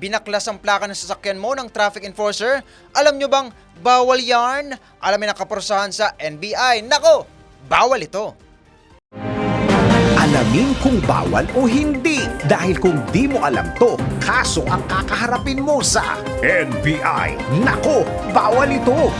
binaklas ang plaka ng sasakyan mo ng traffic enforcer? Alam nyo bang bawal yarn? Alamin ang kaparusahan sa NBI. Nako, bawal ito. Alamin kung bawal o hindi. Dahil kung di mo alam to, kaso ang kakaharapin mo sa NBI. Nako, bawal ito.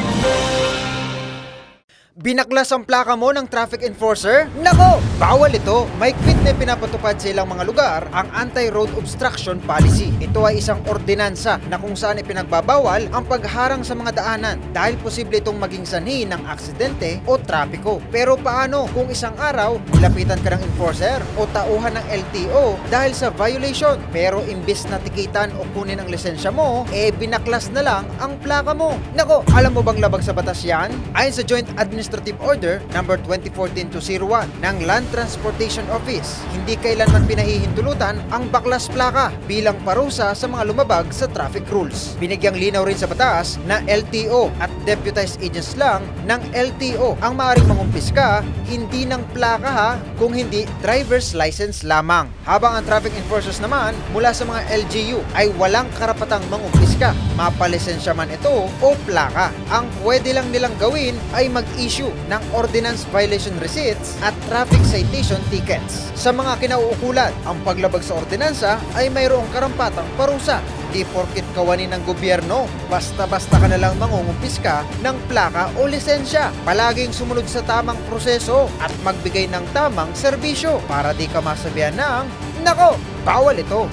Binaklas ang plaka mo ng traffic enforcer? Nako, bawal ito. May quit na pinapatupad sa ilang mga lugar ang Anti-Road Obstruction Policy. Ito ay isang ordinansa na kung saan ipinagbabawal ang pagharang sa mga daanan dahil posible itong maging sanhi ng aksidente o trapiko. Pero paano kung isang araw nilapitan ka ng enforcer o tauhan ng LTO dahil sa violation pero imbis na tikitan o kunin ang lisensya mo, eh binaklas na lang ang plaka mo. Nako, alam mo bang labag sa batas yan? Ayon sa Joint Administrative Order number 2014-201 ng Land Transportation Office, hindi kailanman pinahihintulutan ang baklas plaka bilang parusa sa mga lumabag sa traffic rules. Binigyang linaw rin sa batas na LTO at deputized agents lang ng LTO ang maaaring mangumpiska hindi ng plaka ha kung hindi driver's license lamang. Habang ang traffic enforcers naman mula sa mga LGU ay walang karapatang mangumpiska, mapalisensya man ito o plaka. Ang pwede lang nilang gawin ay mag-issue ng ordinance violation receipts at traffic citation tickets. Sa mga kinauukulan, ang paglabag sa ordinansa ay mayroong karampatang parusa Di porkit kawanin ng gobyerno, basta-basta ka na lang mangungumpiska ng plaka o lisensya. Palaging sumunod sa tamang proseso at magbigay ng tamang serbisyo para di ka masabihan ng, Nako, bawal ito.